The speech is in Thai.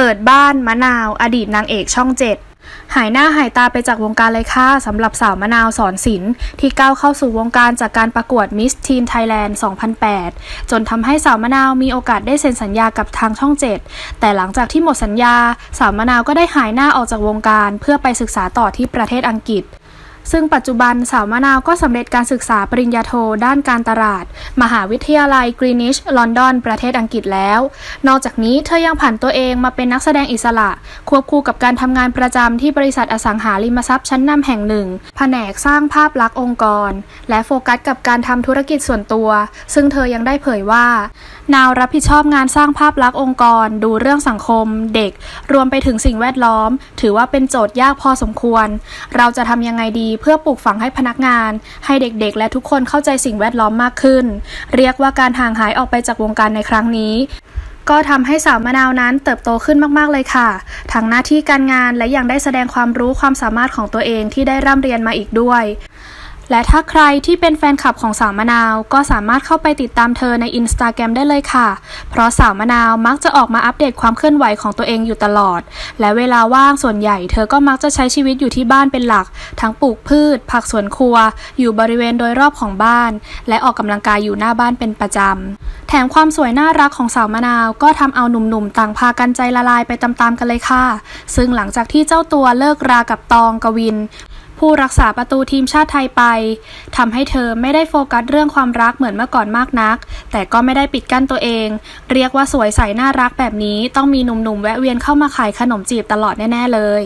เปิดบ้านมะนาว อดีตนางเอกช่องเจ็ดหายหน้าหายตาไปจากวงการเลยค่ะสำหรับสาวมะนาวสอนศิลป์ที่ก้าวเข้าสู่วงการจากการประกวดมิสทีนไทยแลนด์ 2008 จนทำให้สาวมะนาวมีโอกาสได้เซ็นสัญญากับทางช่อง 7 แต่หลังจากที่หมดสัญญา สาวมะนาวก็ได้หายหน้าออกจากวงการ เพื่อไปศึกษาต่อที่ประเทศอังกฤษ ซึ่งปัจจุบันสาวมะนาวก็สำเร็จการศึกษาปริญญาโทด้านการตลาด มหาวิทยาลัยกรีนิชลอนดอน ประเทศอังกฤษแล้ว นอกจากนี้เธอยังผันตัวเองมาเป็นนักแสดงอิสระ ควบคู่กับการทำงานประจำที่บริษัทอสังหาริมทรัพย์ชั้นนำแห่งหนึ่ง แผนกสร้างภาพลักษณ์องค์กร และโฟกัสกับการทำธุรกิจส่วนตัว ซึ่งเธอยังได้เผยว่า นาวรับผิดชอบงานสร้างภาพลักษณ์องค์กร ดูเรื่องสังคม เด็ก รวมไปถึงสิ่งแวดล้อม ถือว่าเป็นโจทย์ยากพอสมควร เราจะทำยังไงดีเพื่อปลูกฝังให้พนักงาน ให้เด็กๆ และทุกคนเข้าใจสิ่งแวดล้อมมากขึ้น เรียกว่าการห่างหายออกไปจากวงการในครั้งนี้ ก็ทำให้สาวมะนาวนั้นเติบโตขึ้นมากๆเลยค่ะ ทั้งหน้าที่การงานและยังได้แสดงความรู้ความสามารถของตัวเองที่ได้ร่ำเรียนมาอีกด้วย และถ้าใครที่เป็นแฟนคลับของสาวมะนาว ก็สามารถเข้าไปติดตามเธอในอินสตาแกรมได้เลยค่ะ เพราะสาวมะนาวมักจะออกมาอัปเดตความเคลื่อนไหวของตัวเองอยู่ตลอด และเวลาว่างส่วนใหญ่เธอก็มักจะใช้ชีวิตอยู่ที่บ้านเป็นหลัก ทั้งปลูกพืช ผักสวนครัว อยู่บริเวณโดยรอบของบ้าน และออกกำลังกายอยู่หน้าบ้านเป็นประจำ แถมความสวยน่ารักของสาวมะนาวก็ทำเอาหนุ่มๆ ต่างพากันใจละลายไปตามๆกันเลยค่ะ ซึ่งหลังจากที่เจ้าตัวเลิกรากับตองกวิน ผู้รักษาประตูทีมชาติไทยไปทำให้เธอไม่ได้โฟกัสเรื่องความรักเหมือนเมื่อก่อนมากนัก แต่ก็ไม่ได้ปิดกั้นตัวเอง เรียกว่าสวยใสน่ารักแบบนี้ต้องมีหนุ่มๆแวะเวียนเข้ามาขายขนมจีบตลอดแน่ๆเลย